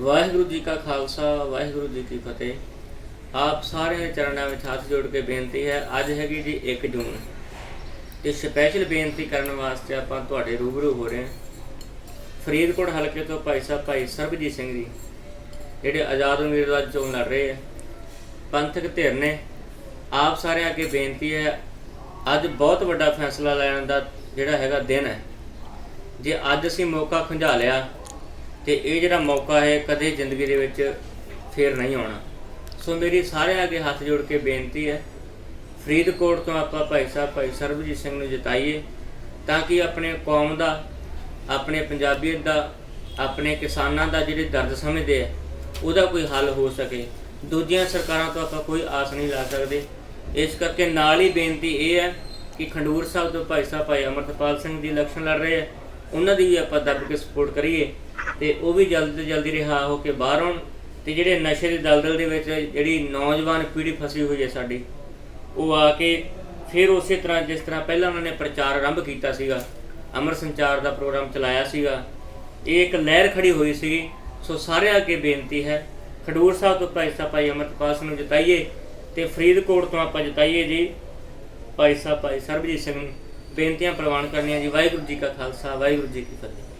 ਵਾਹਿਗੁਰੂ ਜੀ ਕਾ ਖਾਲਸਾ, ਵਾਹਿਗੁਰੂ ਜੀ ਕੀ ਫਤਿਹ। ਆਪ ਸਾਰੇ ਦੇ ਚਰਨਾਂ ਵਿੱਚ ਹੱਥ ਜੋੜ ਕੇ ਬੇਨਤੀ ਹੈ, ਅੱਜ ਹੈਗੀ ਜੀ 1 ਜੂਨ। ਇਹ ਸਪੈਸ਼ਲ ਬੇਨਤੀ ਕਰਨ ਵਾਸਤੇ ਆਪਾਂ ਤੁਹਾਡੇ ਰੂਬਰੂ ਹੋ ਰਹੇ ਹਾਂ। ਫਰੀਦਕੋਟ ਹਲਕੇ ਤੋਂ ਭਾਈ ਸਾਹਿਬ ਭਾਈ ਸਰਬਜੀਤ ਸਿੰਘ ਜੀ, ਜਿਹੜੇ ਆਜ਼ਾਦ ਉਮੀਦਵਾਰ ਚੋਣ ਲੜ ਰਹੇ ਆ। ਪੰਥਕ ਧਿਰ ਨੇ ਆਪ ਸਾਰਿਆਂ ਅੱਗੇ ਬੇਨਤੀ ਹੈ, ਅੱਜ ਬਹੁਤ ਵੱਡਾ ਫੈਸਲਾ ਲੈਣ ਦਾ ਜਿਹੜਾ ਹੈਗਾ ਦਿਨ ਹੈ। ਜੇ ਅੱਜ ਅਸੀਂ ਮੌਕਾ ਖੁੰਝਾ ਲਿਆ ਤੇ ਇਹ ਜਿਹੜਾ ਮੌਕਾ ਹੈ, ਕਦੇ ਜ਼ਿੰਦਗੀ ਦੇ ਵਿੱਚ ਫੇਰ ਨਹੀਂ ਆਉਣਾ। ਸੋ ਮੇਰੀ ਸਾਰਿਆਂ ਅੱਗੇ ਹੱਥ ਜੋੜ ਕੇ ਬੇਨਤੀ ਹੈ, ਫਰੀਦਕੋਟ ਤੋਂ ਆਪਾਂ ਭਾਈ ਸਾਹਿਬ, ਭਾਈ ਸਰਬਜੀਤ ਸਿੰਘ ਨੂੰ ਜਿਤਾਈਏ, ਤਾਂ ਕਿ ਆਪਣੇ ਕੌਮ ਦਾ, ਆਪਣੇ ਪੰਜਾਬੀਅਤ ਦਾ, ਆਪਣੇ ਕਿਸਾਨਾਂ ਦਾ ਜਿਹੜੇ ਦਰਦ ਸਮਝਦੇ ਆ, ਉਹਦਾ ਕੋਈ ਹੱਲ ਹੋ ਸਕੇ। ਦੂਜੀਆਂ ਸਰਕਾਰਾਂ ਤੋਂ ਆਪਾਂ ਕੋਈ ਆਸ ਨਹੀਂ ਲਾ ਸਕਦੇ। ਇਸ ਕਰਕੇ ਨਾਲ ਹੀ ਬੇਨਤੀ ਇਹ ਹੈ ਕਿ ਖੰਡੂਰ ਸਾਹਿਬ ਤੋਂ ਭਾਈ ਸਾਹਿਬ, ਭਾਈ ਅਮਰਤਪਾਲ ਸਿੰਘ ਦੀ ਇਲੈਕਸ਼ਨ ਲੜ ਰਹੇ ਆ, ਉਹਨਾਂ ਦੀ ਵੀ ਆਪਾਂ ਦੱਬ ਕੇ ਸਪੋਰਟ ਕਰੀਏ। ਤੇ ਉਹ ਵੀ ਜਲਦ ਤੋਂ ਜਲਦੀ ਰਿਹਾ ਹੋ ਕੇ ਬਾਹਰ ਆਉਣ ਤੇ ਜਿਹੜੇ ਨਸ਼ੇ ਦੇ ਦਲਦਲ ਦੇ ਵਿੱਚ ਜਿਹੜੀ ਨੌਜਵਾਨ ਪੀੜ੍ਹੀ ਫਸੀ ਹੋਈ ਹੈ ਸਾਡੀ, ਉਹ ਆ ਕੇ ਫਿਰ ਉਸੇ ਤਰ੍ਹਾਂ ਜਿਸ ਤਰ੍ਹਾਂ ਪਹਿਲਾਂ ਉਹਨਾਂ ਨੇ ਪ੍ਰਚਾਰ ਆਰੰਭ ਕੀਤਾ ਸੀਗਾ, ਅਮਰ ਸੰਚਾਰ ਦਾ ਪ੍ਰੋਗਰਾਮ ਚਲਾਇਆ ਸੀਗਾ, ਇਹ ਇੱਕ ਲਹਿਰ ਖੜੀ ਹੋਈ ਸੀ ਸੋ ਸਾਰਿਆਂ ਅੱਗੇ ਬੇਨਤੀ ਹੈ, ਖਡੂਰ ਸਾਹਿਬ ਤੋਂ ਭਾਈ ਸਾਹਿਬ, ਭਾਈ ਅਮਰਤਪਾਲ ਸਿੰਘ ਨੂੰ ਜਿਤਾਈਏ ਤੇ ਫਰੀਦਕੋਟ ਤੋਂ ਆਪਾਂ ਜਿਤਾਈਏ ਜੀ। ਭਾਈ ਸਾਹਿਬ, ਭਾਈ ਸਰਬਜੀਤ ਸਿੰਘ ਨੂੰ ਬੇਨਤੀਆਂ ਪ੍ਰਵਾਨ ਕਰਨੀਆਂ ਜੀ। ਵਾਹਿਗੁਰੂ ਜੀ ਕਾ ਖਾਲਸਾ, ਵਾਹਿਗੁਰੂ ਜੀ ਕੀ ਫਤਿਹ।